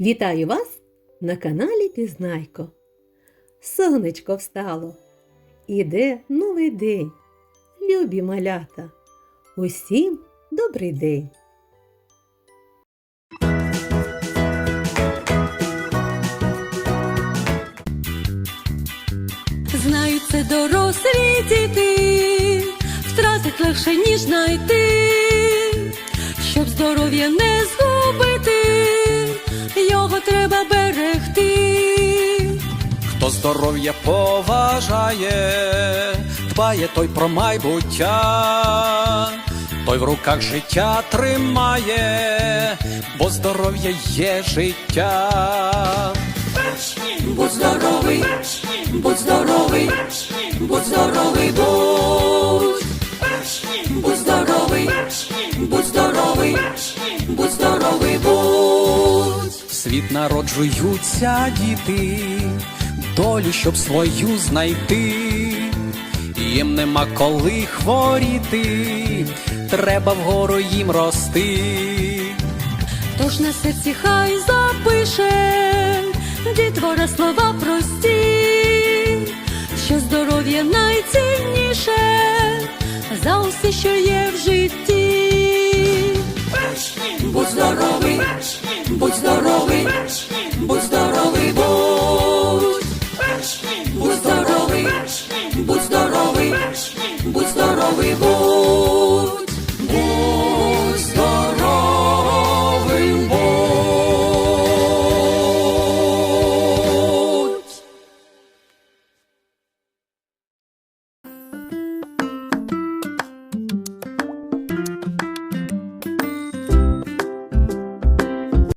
Вітаю вас на каналі Пізнайко. Сонечко встало. Іде новий день. Любі малята. Усім добрий день. Знають це дорослі діти, втратить легше, ніж знайти, щоб здоров'я не згубити, треба берегти. Хто здоров'я поважає, дбає той про майбуття, той в руках життя тримає, бо здоров'я є життя. Будь здоровий, будь здоровий, будь здоровий, будь. Будь здоровий, будь здоровий, будь здоровий, будь. Світ народжуються діти, долю, щоб свою знайти. Їм нема коли хворіти, треба вгору їм рости. Тож на серці хай запише дітвора слова прості, що здоров'я найцінніше за усе, що є в житті. будь здоровий, будь, будь здоровий, будь здоровий, будь здоровий, будь.